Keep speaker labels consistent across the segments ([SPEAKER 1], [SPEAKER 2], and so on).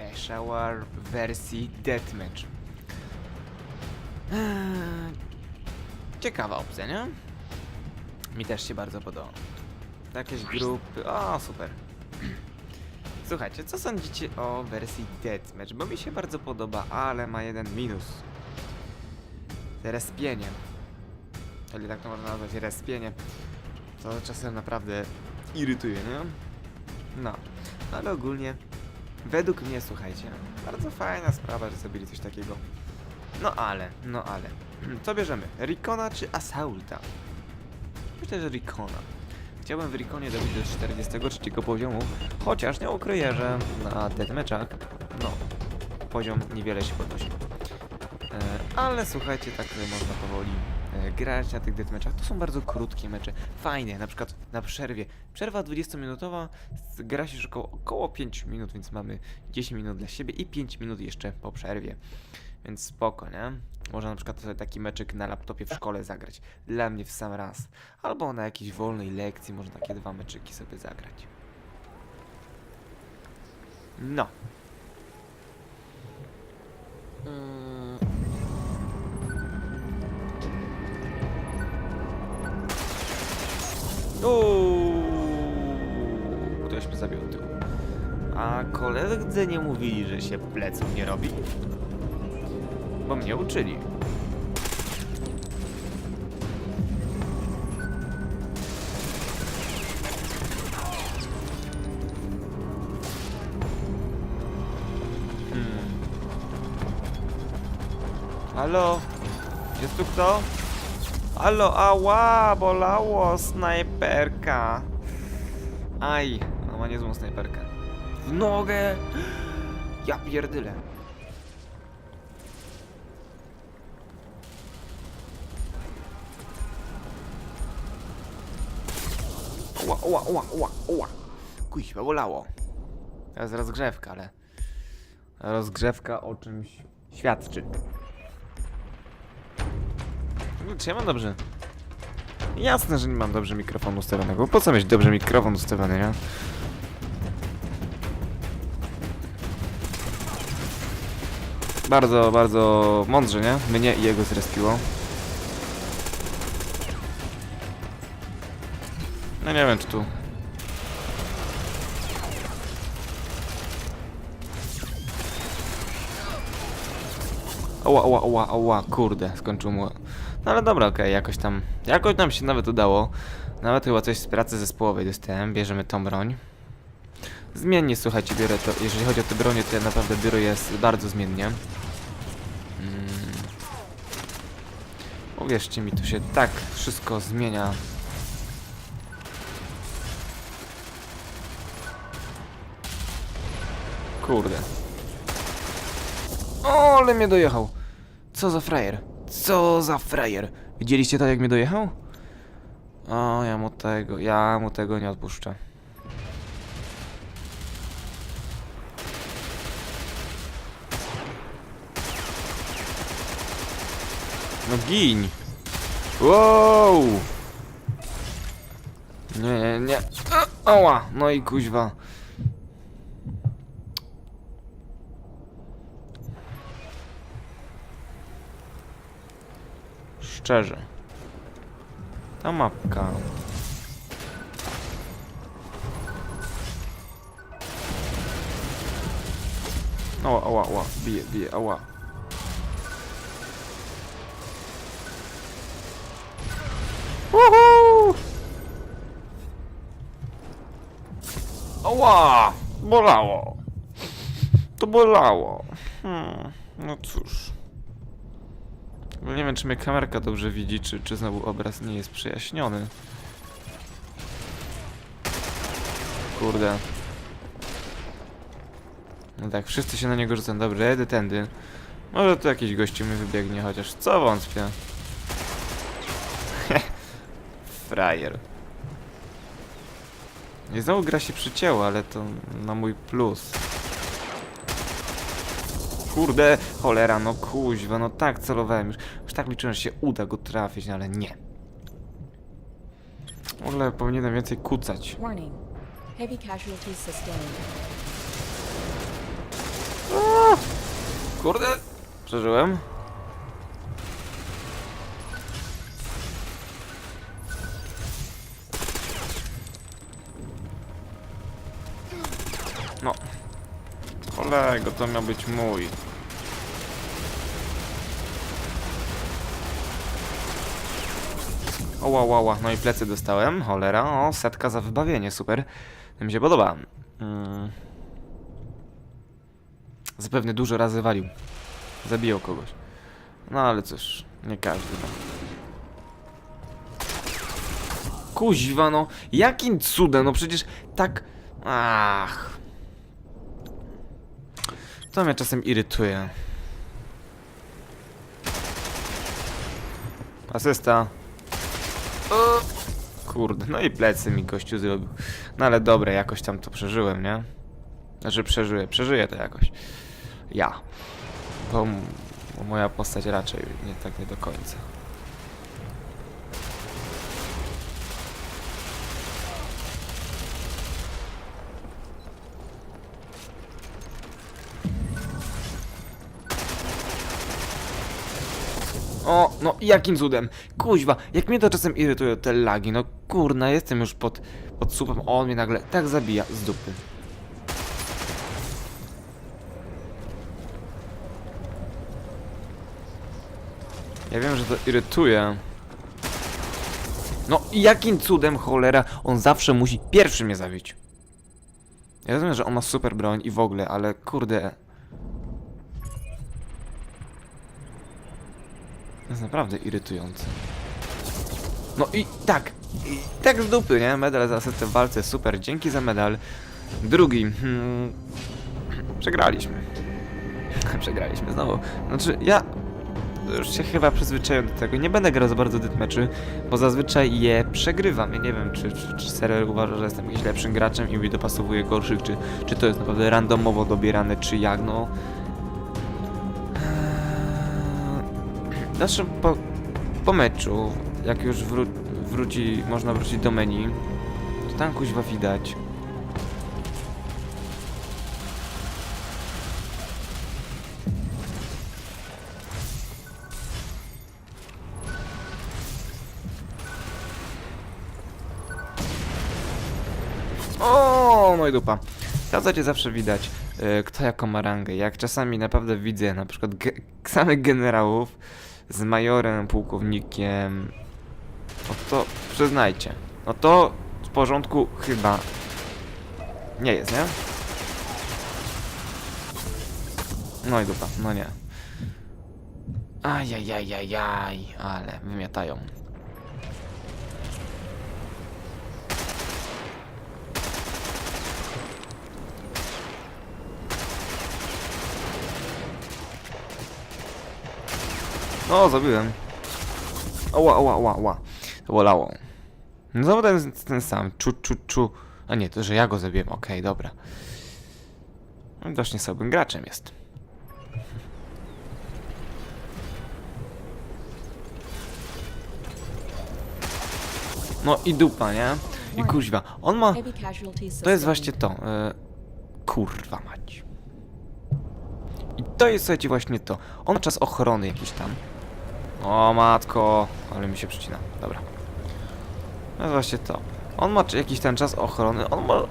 [SPEAKER 1] Peshawar wersji Deathmatch. Eee, Ciekawa opcja, nie? Mi też się bardzo podoba. Jakieś grupy. O, super. Słuchajcie, co sądzicie o wersji Deathmatch? Bo mi się bardzo podoba, ale ma jeden minus. Respienie. Czyli tak to można nazwać, respienie. To czasem naprawdę irytuje, nie? No, ale ogólnie, według mnie, słuchajcie, bardzo fajna sprawa, że zrobili coś takiego. No ale, no ale. Co bierzemy? Rikona czy Assaulta? Myślę, że Rikona. Chciałbym w Rikonie dobić do 43 poziomu, chociaż nie ukryję, że na deathmatchach, no, poziom niewiele się podnosi. E, ale słuchajcie, tak można powoli grać na tych deathmatchach. To są bardzo krótkie mecze, fajne, na przykład na przerwie. Przerwa 20-minutowa, z- gra się już około, około 5 minut, więc mamy 10 minut dla siebie i 5 minut jeszcze po przerwie. Więc spoko, nie? Można na przykład sobie taki meczyk na laptopie w szkole zagrać. Dla mnie w sam raz. Albo na jakiejś wolnej lekcji można takie dwa meczyki sobie zagrać. No. Uuu, Ktoś mnie zabił od. A koledzy nie mówili, że się pleców nie robi? Bo mnie uczyli. Hmm. Halo? Jest tu kto? Halo, ała, bolało, snajperka. Aj, no ma niezłą snajperkę. W nogę! Ja pierdyle. Ła, ła, ła, ła, ła. Kuźwa, bolało. To jest rozgrzewka, ale... Rozgrzewka o czymś świadczy. No, Czy ja mam dobrze? Jasne, że nie mam dobrze mikrofonu ustawionego. Po co mieć dobrze mikrofon ustawiony, nie? Bardzo, bardzo mądrze, nie? Mnie i jego zrespiło. No nie wiem, czy tu... Oła, oła, oła, oła, kurde, skończył mu. No ale dobra, okej, jakoś tam, jakoś nam się nawet udało. Nawet chyba coś z pracy zespołowej dostałem, bierzemy tą broń. Zmiennie, słuchajcie, biorę to, jeżeli chodzi o te bronie, to ja naprawdę biorę jest bardzo zmiennie. Mm. Uwierzcie mi, tu się tak wszystko zmienia. Kurde. O, ale mnie dojechał. Co za frajer? Co za frajer? Widzieliście to, jak mnie dojechał? O, ja mu tego, ja mu tego nie odpuszczę. No gin! Wow! Nie, nie, nie. A, Ała! No i kuźwa. Szczerze. Ta mapka. Ała, ała, ała. Bije, bije, ała. Woohoo! Ała! Bolało. To bolało. Hmm, no cóż. No nie wiem, czy mnie kamerka dobrze widzi, czy, czy znowu obraz nie jest przejaśniony. Kurde. No tak, wszyscy się na niego rzucą. Dobrze, jedę tędy. Może tu jakiś gościu mi wybiegnie, chociaż co wątpię. Frajer. I znowu gra się przycięła, ale to na mój plus. Kurde, cholera, no kuźwa, no tak celowałem już. Już tak liczyłem, że się uda go trafić, no ale nie. Ogóle powinienem więcej kucać.
[SPEAKER 2] Warning. Heavy casualties sustained.
[SPEAKER 1] Kurde, przeżyłem. Kolego, to miał być mój. Oła. No i plecy dostałem. Cholera. O, setka za wybawienie. Super. To mi się podoba. Mm. Zapewne dużo razy walił. Zabijał kogoś. No ale cóż, nie każdy. No. Kuźwa, no. Jakim cudem? No przecież tak... Ach. To mnie czasem irytuje. Asysta. O! Kurde, no i plecy mi gościu zrobił. No ale dobre, jakoś tam to przeżyłem, nie? Znaczy przeżyję, przeżyję to jakoś. Ja. Bo, bo moja postać raczej nie tak nie do końca. O, no jakim cudem? Kuźwa, jak mnie to czasem irytują te lagi, no kurna, jestem już pod, pod słupem, a on mnie nagle tak zabija z dupy. Ja wiem, że to irytuje. No i jakim cudem, cholera, on zawsze musi pierwszy mnie zabić. Ja rozumiem, że on ma super broń i w ogóle, ale kurde... jest naprawdę irytujące. No i tak, i tak z dupy, nie? Medal za asystę w walce, super, dzięki za medal. Drugi, hmm, przegraliśmy. przegraliśmy znowu. Znaczy, ja już się chyba przyzwyczaiłem do tego. Nie będę grał za bardzo deathmatchy, bo zazwyczaj je przegrywam. Ja nie wiem, czy, czy, czy serwer uważa, że jestem jakimś lepszym graczem i mi dopasowuje gorszych, czy, czy to jest naprawdę randomowo dobierane, czy jak, no... Eee, Znaczy, po, po meczu, jak już wró wróci, można wrócić do menu, to tam kuźwa widać. O, no i dupa. W zasadzie zawsze widać, e, kto jaką ma rangę. Jak czasami naprawdę widzę na przykład ge samych generałów z majorem, pułkownikiem, no to przyznajcie, no to w porządku chyba nie jest, nie? No i dupa, no nie. Ajajajajaj, ale wymiatają. O, zabiłem. Oła, oła, oła, oła. To bolało. No znowu ten, ten sam. Czu, czu, czu. A nie, to że ja go zabiłem. Okej, dobra. No, Dość niesłabym graczem jest. No i dupa, nie? I kuźwa. On ma... To jest właśnie to. E, kurwa mać. I to jest słuchajcie właśnie to. On ma czas ochrony jakiś tam. O matko, ale mi się przycina. Dobra. Jest właśnie to. On ma jakiś ten czas ochrony. On ma.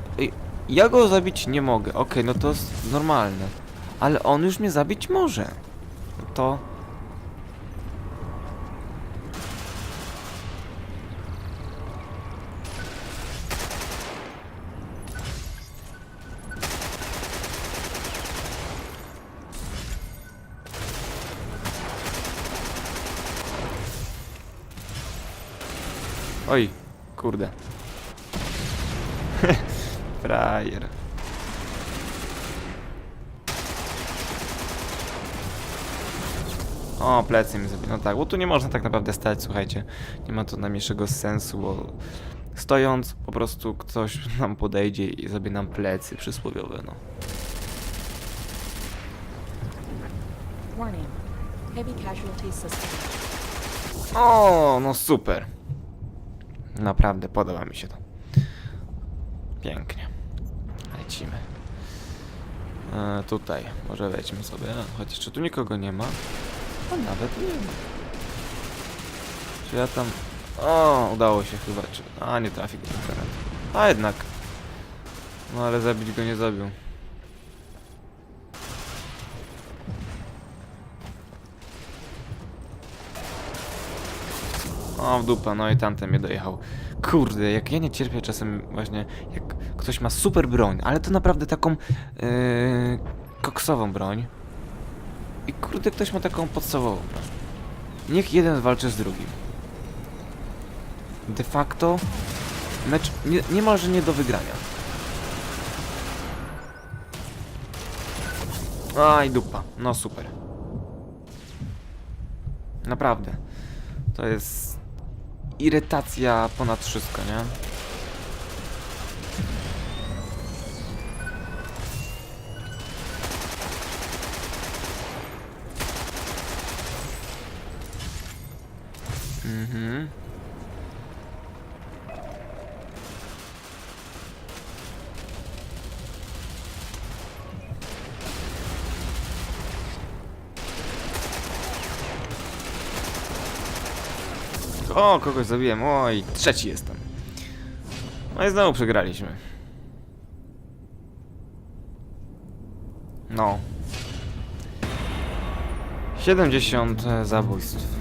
[SPEAKER 1] Ja go zabić nie mogę. Okej, no to jest normalne. Ale on już mnie zabić może. No To. Oj, kurde. Frajer. O, plecy mi zabił. No tak, bo tu nie można tak naprawdę stać, słuchajcie. Nie ma to najmniejszego sensu, bo stojąc po prostu ktoś nam podejdzie i zabie nam plecy przysłowiowe, no.
[SPEAKER 2] Warning. Heavy casualties sustained.
[SPEAKER 1] O, no super. Naprawdę podoba mi się to. Pięknie. Lecimy. E, tutaj, może wejdźmy sobie, chociaż czy tu nikogo nie ma? A nawet nie ma. Czy ja tam... O, udało się chyba, czy... A, nie trafił karat. A jednak. No ale zabić go nie zabił. O, w dupa, no i tamten mnie dojechał. Kurde, jak ja nie cierpię czasem właśnie, jak ktoś ma super broń, ale to naprawdę taką yy, koksową broń. I kurde, ktoś ma taką podstawową broń. Niech jeden walczy z drugim. De facto mecz nie, niemalże nie do wygrania. Aj, dupa. No super. Naprawdę. To jest irytacja ponad wszystko, nie? O, kogoś zabiłem. Oj, trzeci jestem. No i znowu przegraliśmy. No. 70 zabójstw.